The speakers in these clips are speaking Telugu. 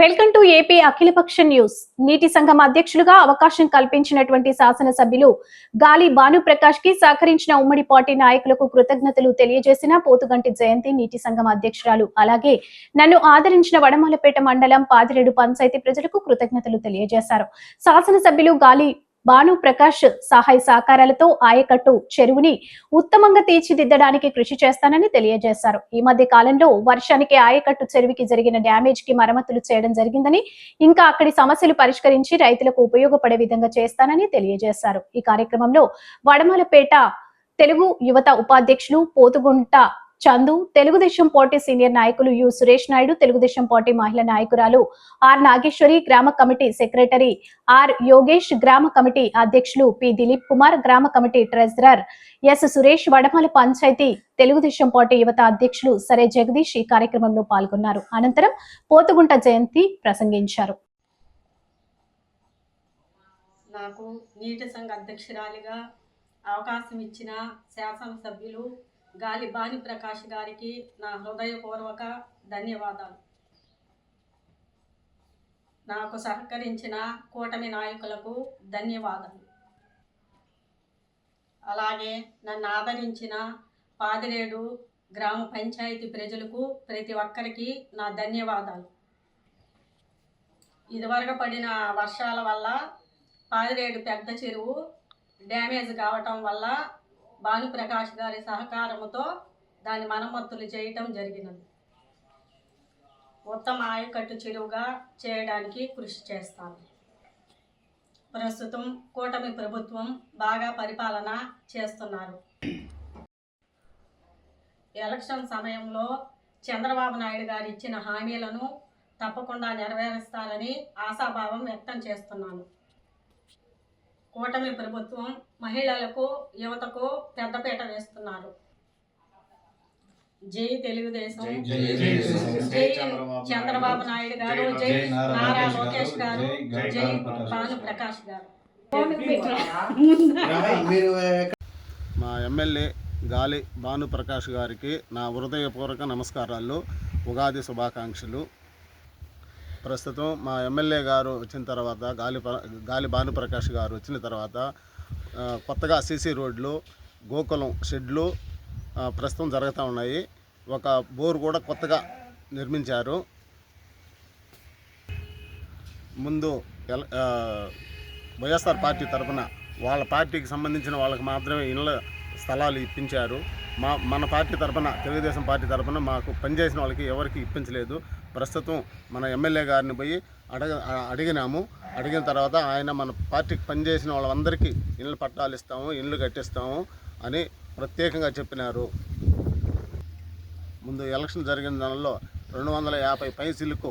వెల్కమ్ టు ఏపీ అఖిలపక్ష న్యూస్. నీటి సంఘం అధ్యక్షులుగా అవకాశం కల్పించినటువంటి శాసనసభ్యులు గాలి భానుప్రకాష్కి సహకరించిన ఉమ్మడి పార్టీ నాయకులకు కృతజ్ఞతలు తెలియజేసిన పోతుగంటి జయంతి నీటి సంఘం అధ్యక్షురాలు. అలాగే నన్ను ఆదరించిన వడమలపేట మండలం పాదిరేడు పంచాయతీ ప్రజలకు కృతజ్ఞతలు తెలియజేశారు. శాసనసభ్యులు గాలి భాను ప్రకాష్ సహాయ సహకారాలతో ఆయకట్టు చెరువుని ఉత్తమంగా తీర్చిదిద్దడానికి కృషి చేస్తానని తెలియజేశారు. ఈ మధ్య కాలంలో వర్షానికి ఆయకట్టు చెరువుకి జరిగిన డ్యామేజ్కి మరమ్మతులు చేయడం జరిగిందని ఇంకా అక్కడి సమస్యలు పరిష్కరించి రైతులకు ఉపయోగపడే విధంగా చేస్తానని తెలియజేశారు. ఈ కార్యక్రమంలో వడమలపేట తెలుగు యువత ఉపాధ్యక్షులు పోతుగుంట చందు తెలుగుదేశం పార్టీ సీనియర్ నాయకులు యు. సురేష్ నాయుడు తెలుగుదేశం పార్టీ మహిళా నాయకురాలు ఆర్. నాగేశ్వరి గ్రామ కమిటీ సెక్రటరీ ఆర్. యోగేష్ గ్రామ కమిటీ అధ్యక్షులు పి. దిలీప్ కుమార్ గ్రామ committee treasurer S. Suresh Vadamala panchayat Telugu Desam party యువత అధ్యక్షులు సరే జగదీష్ ఈ కార్యక్రమంలో పాల్గొన్నారు. అనంతరం పోతుగుంట జయంతి ప్రసంగించారు. నాకు నీటి సంఘ అధ్యక్షురాలిగా అవకాశం ఇచ్చిన శాసనసభ్యులు గాలి బాని ప్రకాష్ గారికి నా హృదయపూర్వక ధన్యవాదాలు. నాకు సహకరించిన కూటమి నాయకులకు ధన్యవాదాలు. అలాగే నన్ను ఆదరించిన పాదిరేడు గ్రామ పంచాయతీ ప్రజలకు ప్రతి ఒక్కరికి నా ధన్యవాదాలు. ఇదివరకు పడిన వర్షాల వల్ల పాదిరేడు పెద్ద చెరువు డ్యామేజ్ కావటం వల్ల భానుప్రకాష్ గారి సహకారంతో దాని మరమ్మతులు చేయటం జరిగినది. ఉత్తమ ఆయకట్టు చెరువుగా చేయడానికి కృషి చేస్తాను. ప్రస్తుతం కూటమి ప్రభుత్వం బాగా పరిపాలన చేస్తున్నారు. ఎలక్షన్ సమయంలో చంద్రబాబు నాయుడు గారు ఇచ్చిన హామీలను తప్పకుండా నెరవేరుస్తారని ఆశాభావం వ్యక్తం చేస్తున్నాను. కూటమి ప్రభుత్వం మహిళలకు యువతకు పెద్దపీట వేస్తున్నారు. జై తెలుగుదేశం. జై తెలుగుదేశం. జై జై చంద్రబాబు చంద్రబాబు నాయుడు గారు. జై నారా లోకేష్ గారు. జై భాను ప్రకాష్ గారు. మా ఎమ్మెల్యే గాలి భానుప్రకాష్ గారికి నా హృదయపూర్వక నమస్కారాలు ఉగాది శుభాకాంక్షలు. ప్రస్తుతం మా ఎమ్మెల్యే గారు వచ్చిన తర్వాత గాలి గాలి భానుప్రకాష్ గారు వచ్చిన తర్వాత కొత్తగా సీసీ రోడ్లు గోకులం షెడ్లు ప్రస్తుతం జరుగుతూ ఉన్నాయి. ఒక బోర్ కూడా కొత్తగా నిర్మించారు. ముందు వైఎస్ఆర్ పార్టీ తరఫున వాళ్ళ పార్టీకి సంబంధించిన వాళ్ళకి మాత్రమే ఇళ్ళ స్థలాలు ఇప్పించారు. మా మన పార్టీ తరఫున తెలుగుదేశం పార్టీ తరఫున మాకు పనిచేసిన వాళ్ళకి ఎవరికి ఇప్పించలేదు. ప్రస్తుతం మన ఎమ్మెల్యే గారిని పోయి అడగ అడిగినాము. అడిగిన తర్వాత ఆయన మన పార్టీకి పనిచేసిన వాళ్ళందరికీ ఇళ్ళ పట్టాలు ఇస్తాము ఇళ్ళు కట్టిస్తాము అని ప్రత్యేకంగా చెప్పినారు. ముందు ఎలక్షన్ జరిగిన దానిలో రెండు వందల యాభై పైసలకు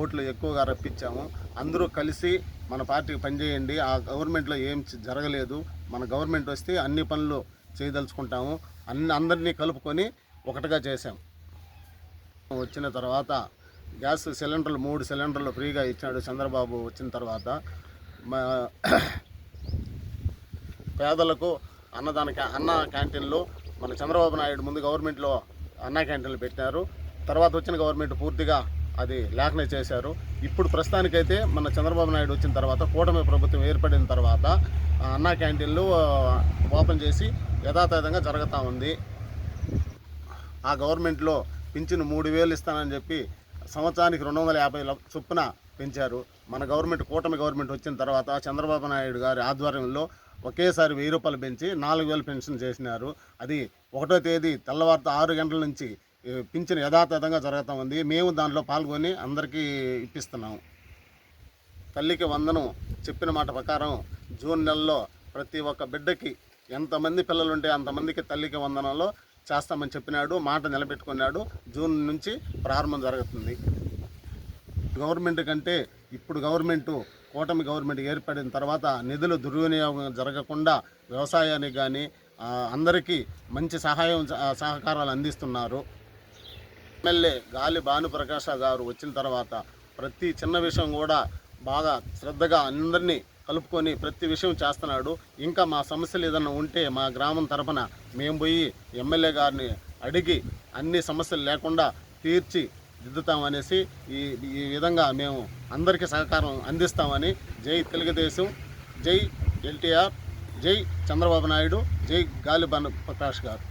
ఓట్లు ఎక్కువగా రప్పించాము. అందరూ కలిసి మన పార్టీకి పనిచేయండి ఆ గవర్నమెంట్లో ఏం జరగలేదు. మన గవర్నమెంట్ వస్తే అన్ని పనులు చేయదలుచుకుంటాము. అన్ని అందరినీ కలుపుకొని ఒకటిగా చేశాం. వచ్చిన తర్వాత గ్యాస్ సిలిండర్లు మూడు సిలిండర్లు ఫ్రీగా ఇచ్చాడు చంద్రబాబు వచ్చిన తర్వాత. మా పేదలకు అన్నదాన క్యా- అన్న క్యాంటీన్లు మన చంద్రబాబు నాయుడు ముందు గవర్నమెంట్లో అన్న క్యాంటీన్లు పెట్టారు. తర్వాత వచ్చిన గవర్నమెంట్ పూర్తిగా అది లేఖనే చేశారు. ఇప్పుడు ప్రస్తుతానికైతే మన చంద్రబాబు నాయుడు వచ్చిన తర్వాత కూటమి ప్రభుత్వం ఏర్పడిన తర్వాత ఆ అన్న క్యాంటీన్లు ఓపెన్ చేసి యథాతథంగా జరుగుతూ ఉంది. ఆ గవర్నమెంట్లో పింఛను మూడు వేలు ఇస్తానని చెప్పి సంవత్సరానికి రెండు వందల యాభై చొప్పున పెంచారు. మన గవర్నమెంట్ కూటమి గవర్నమెంట్ వచ్చిన తర్వాత చంద్రబాబు నాయుడు గారి ఆధ్వర్యంలో ఒకేసారి వెయ్యి రూపాయలు పెంచి నాలుగు వేలు పెన్షన్ చేసినారు. అది ఒకటో తేదీ తెల్లవారుతో ఆరు గంటల నుంచి పింఛన్ పింఛను యథాతథంగా జరుగుతూ ఉంది. మేము దాంట్లో పాల్గొని అందరికీ ఇప్పిస్తున్నాము. తల్లికి వందనం చెప్పిన మాట ప్రకారం జూన్ నెలలో ప్రతి ఒక్క బిడ్డకి ఎంతమంది పిల్లలు ఉంటే అంతమందికి తల్లికి వందనంలో చేస్తామని చెప్పినాడు మాట నిలబెట్టుకున్నాడు. జూన్ నుంచి ప్రారంభం జరుగుతుంది. గవర్నమెంట్ కంటే ఇప్పుడు గవర్నమెంట్ కూటమి గవర్నమెంట్ ఏర్పడిన తర్వాత నిధులు దుర్వినియోగం జరగకుండా వ్యవసాయానికి కానీ అందరికీ మంచి సహాయం సహకారాలు అందిస్తున్నారు. ఎమ్మెల్యే గాలి భానుప్రకాష్ గారు వచ్చిన తర్వాత ప్రతి చిన్న విషయం కూడా బాగా శ్రద్ధగా అందరినీ కలుపుకొని ప్రతి విషయం చేస్తున్నాడు. ఇంకా మా సమస్యలు ఏదైనా ఉంటే మా గ్రామం తరఫున మేము పోయి ఎమ్మెల్యే గారిని అడిగి అన్ని సమస్యలు లేకుండా తీర్చి దిద్దుతామనేసి ఈ ఈ విధంగా మేము అందరికీ సహకారం అందిస్తామని జై తెలుగుదేశం జై ఎల్టీఆర్ జై చంద్రబాబు నాయుడు జై గాలి ప్రకాష్ గారు.